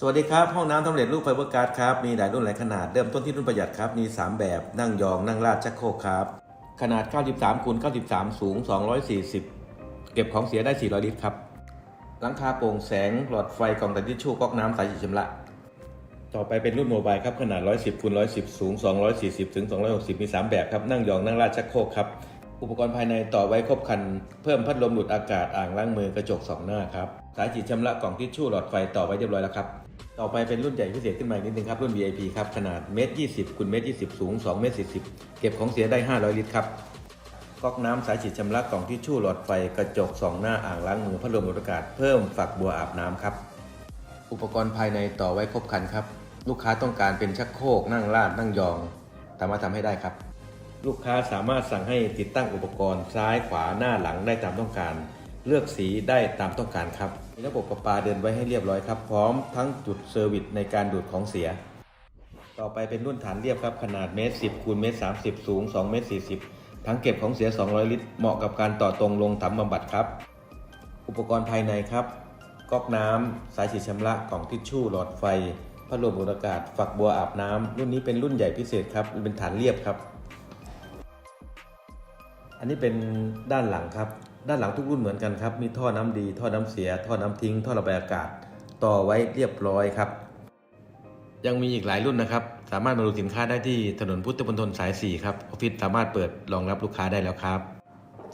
สวัสดีครับ ห้องน้ำสำเร็จรูปไฟเบอร์การ์ดครับ มีหลายรุ่นหลายขนาดเริ่มต้นที่รุ่นประหยัดครับ มี 3 แบบนั่งยองนั่งลาดชักโครกครับ ขนาด 93คูณ93 สูง 240 เก็บของเสียได้ 400 ลิตรครับ หลังคาโปร่งแสง หลอดไฟกล่องตัดทิชชู่ก๊อกน้ำสายฉีดชำระ ต่อไปเป็นรุ่นโมบายครับ ขนาด 110คูณ110 สูง 240 ถึง 260 มี 3 แบบครับ นั่งยองนั่งลาดชักโครกครับ อุปกรณ์ภายในต่อไว้ครบครัน เพิ่มพัดลมดูดอากาศอ่างล้างมือกระจกสองหน้าครับสายฉีดชำระกล่องทิชชู่หลอดไฟต่อไว้เรียบร้อยแล้วครับ ต่อไปเป็นรุ่นใหญ่พิเศษขึ้นมาอีกนิดนึงครับ รุ่น VIP ครับ ขนาดเมตร20คูณเมตร20สูง2เมตร40เก็บของเสียได้ 500 ลิตรครับก๊อกน้ำสายฉีดชำระกล่องทิชชู่หลอดไฟกระจกสองหน้าอ่างล้างมือพัดลมอากาศเพิ่มฝักบัวอาบน้ำครับ อุปกรณ์ภายในต่อไว้ครบครันครับ ลูกค้าต้องการเป็นชักโครกนั่งลาดนั่งยอง สามารถทำให้ได้ครับ ลูกค้าสามารถสั่งให้ติดตั้งอุปกรณ์ซ้ายขวาหน้าหลังได้ตามต้องการ เลือกสีได้ตามต้องการครับมีระบบประปาเดินไว้ให้เรียบร้อยครับ พร้อมทั้งจุดเซอร์วิสในการดูดของเสีย ต่อไปเป็นรุ่นฐานเรียบครับ ขนาดเมตร10คูณเมตร30 สูง2เมตร40ทั้งเก็บของเสีย 200 ลิตร เหมาะกับการต่อตรงลงถังบำบัดครับ อุปกรณ์ภายในครับก๊อกน้ำสายฉีดชำระกล่องทิชชู่หลอดไฟพัดลมดูดอากาศฝักบัวอาบน้ำรุ่นนี้เป็นรุ่นใหญ่พิเศษครับเป็นฐานเรียบครับ อันนี้เป็นด้านหลังครับ ด้านหลังทุกรุ่นเหมือนกันครับ มีท่อน้ำดี ท่อน้ำเสีย ท่อน้ำทิ้ง ท่อระบายอากาศ ต่อไว้เรียบร้อยครับ ยังมีอีกหลายรุ่นนะครับ สามารถมาดูสินค้าได้ที่ถนนพุทธมณฑลสาย 4 ครับ ออฟฟิศสามารถเปิดรองรับลูกค้าได้แล้วครับ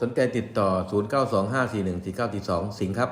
สนใจติดต่อ 0925414942 สิงห์ครับ